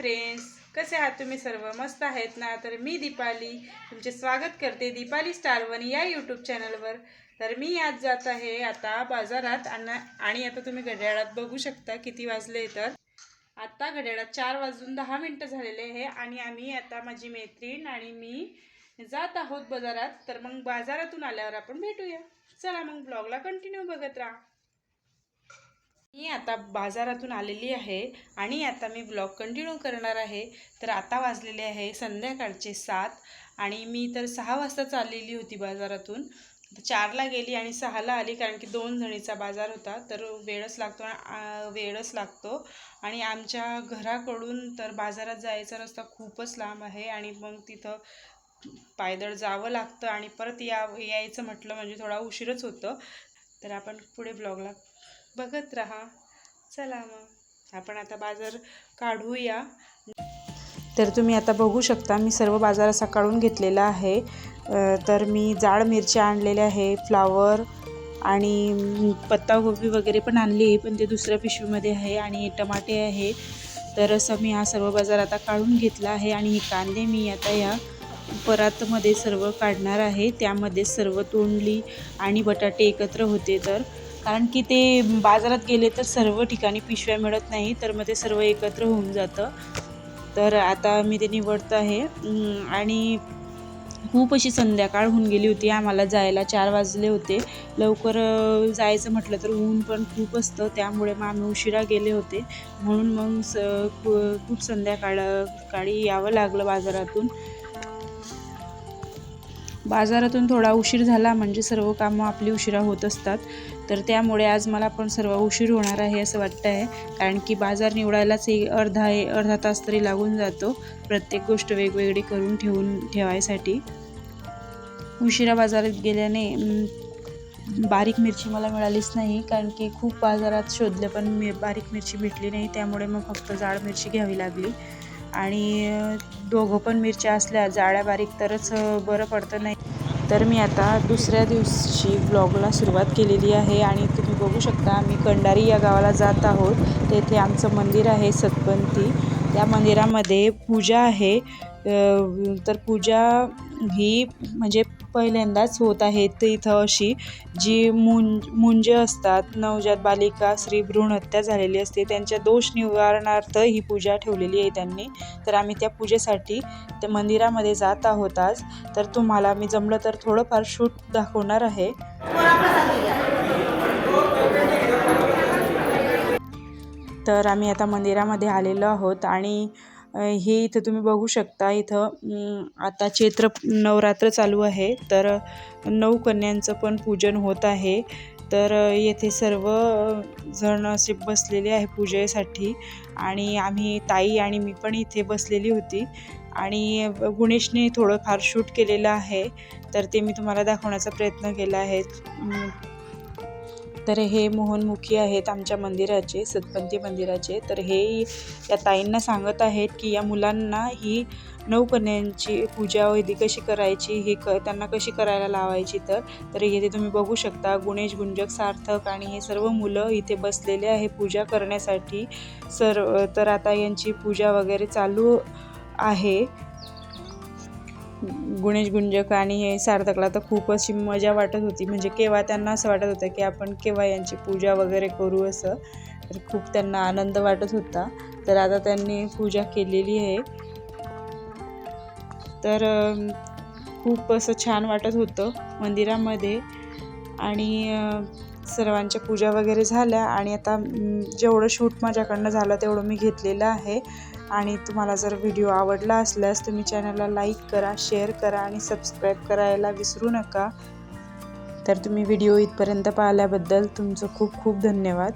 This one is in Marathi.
फ्रेंड्स कसे आहात तुम्ही सर्व? मस्त आहेत ना? तर मी दीपाली तुमचे स्वागत करते दीपाली स्टार वन या यूट्यूब चॅनलवर तर मी आज जात आहे आता बाजारात आणि आणि आता तुम्ही घड्याळात बघू शकता किती वाजले तर. आता घड्याळात चार वाजून दहा मिनटं झालेले आहे आणि आम्ही आता माझी मैत्रीण आणि मी जात आहोत बाजारात. तर मग बाजारातून आल्यावर आपण भेटूया. चला मग ब्लॉगला कंटिन्यू बघत राहा. मी आता बाजारातून आलेली आहे आणि आता मी ब्लॉग कंटिन्यू करणार आहे. तर आता वाजलेले आहे संध्याकाळचे सात आणि मी तर सहा वाजता चाललेली होती बाजारातून. चारला गेली आणि सहाला आली कारण की दोन जणीचा बाजार होता. तर वेळच लागतो वेळच लागतो. आणि आमच्या घराकडून तर बाजारात जायचा रस्ता खूपच लांब आहे आणि मग तिथं पायदळ जावं लागतं आणि परत या यायचं म्हटलं म्हणजे थोडा उशीरच होतं. तर आपण पुढे ब्लॉगला बघत राहा. चला मग. आपण आता बाजार काढूया. तर तुम्ही आता बघू शकता मी सर्व बाजार असा काढून घेतलेला आहे. तर मी जाड मिरच्या आणलेल्या आहे फ्लावर आणि पत्तागोबी वगैरे पण आणली आहे पण ते दुसऱ्या पिशवीमध्ये आहे आणि टमाटे आहे. तर असं मी हा सर्व बाजार आता काढून घेतला आहे आणि हे कांदे मी आता या परातमध्ये सर्व काढणार आहे. त्यामध्ये सर्व तोंडली आणि बटाटे एकत्र होते तर. कारण की ते बाजारात गेले तर सर्व ठिकाणी पिशव्या मिळत नाही तर मग ते सर्व एकत्र होऊन जातं. तर आता मी ते निवडतं आहे. आणि खूप अशी संध्याकाळ होऊन गेली होती. आम्हाला जायला चार वाजले होते. लवकर जायचं म्हटलं तर ऊन पण खूप असतं त्यामुळे मग आम्ही उशिरा गेले होते. म्हणून मग स खूप संध्याकाळ काळी यावं लागलं बाजारातून. बाजारातून थोडा उशीर झाला म्हणजे सर्व कामं आपली उशिरा होत असतात. तर त्यामुळे आज मला पण सर्व उशीर होणार आहे असं वाटतं आहे कारण की बाजार निवडायलाच एक अर्धा अर्धा तास तरी लागून जातो. प्रत्येक गोष्ट वेगवेगळी करून ठेवून ठेवायसाठी. उशिरा बाजारात गेल्याने बारीक मिरची मला मिळालीच नाही. कारण की खूप बाजारात शोधले पण मी बारीक मिरची भेटली नाही. त्यामुळे मग फक्त जाड मिरची घ्यावी लागली. आणि दोघं पण मिरच्या असल्या जाळ्या बारीक तरच बरं पडतं नाही. तर मी आता दुसऱ्या दिवशी ब्लॉगला सुरुवात केलेली आहे आणि तुम्ही बघू शकता आम्ही कंडारी या गावाला जात आहोत. तेथे आमचं मंदिर आहे सतपंथी. त्या मंदिरामध्ये पूजा आहे. तर पूजा ही म्हणजे पहिल्यांदाच होत आहे इथं अशी जी मुंज मुंज असतात नवजात बालिका स्त्री भ्रूण हत्या झालेली असते. त्यांच्या दोष निवारणार्थ ही पूजा ठेवलेली आहे त्यांनी. तर आम्ही त्या पूजेसाठी त्या मंदिरामध्ये जात आहोत आज. तर तुम्हाला मी जमलं तर थोडंफार शूट दाखवणार आहे. तर आम्ही आता मंदिरामध्ये आलेलो आहोत आणि हे इथं तुम्ही बघू शकता. इथं आता चैत्र नवरात्र चालू आहे. तर नऊ कन्यांचं पण पूजन होत आहे. तर येथे सर्व जण असे बसलेले आहे पूजेसाठी. आणि आम्ही ताई आणि मी पण इथे बसलेली होती. आणि गुणेशने थोडंफार शूट केलेलं आहे. तर ते मी तुम्हाला दाखवण्याचा प्रयत्न केला आहे. तर हे मोहनमुखी आहेत आमच्या मंदिराचे सतपंथी मंदिराचे. तर हे या ताईंना सांगत आहेत की या मुलांना ही नवकन्यांची पूजा विधी कशी करायची हे क त्यांना कशी करायला लावायची तर तर इथे तुम्ही बघू शकता. गुणेश गुंजक सार्थक आणि हे सर्व मुलं इथे बसलेले आहे पूजा करण्यासाठी. सर्व तर आता यांची पूजा वगैरे चालू आहे. गुणेश गुंजक आणि हे सार्थकला तर खूप अशी मजा वाटत होती. म्हणजे केव्हा त्यांना असं वाटत होतं की आपण केव्हा यांची पूजा वगैरे करू असं तर खूप त्यांना आनंद वाटत होता. तर आता त्यांनी पूजा केलेली आहे. तर खूप असं छान वाटत होतं मंदिरामध्ये. आणि सर्वांच्या पूजा वगैरे झाल्या आणि आता जेवढं शूट माझ्याकडनं झालं तेवढं मी घेतलेलं आहे. आणि तुम्हाला जर व्हिडिओ आवडला असल्यास तुम्ही चॅनलला लाईक करा शेअर करा आणि सबस्क्राईब करायला विसरू नका. तर तुम्ही व्हिडिओ इथपर्यंत पाहिल्याबद्दल तुमचं खूप खूप धन्यवाद.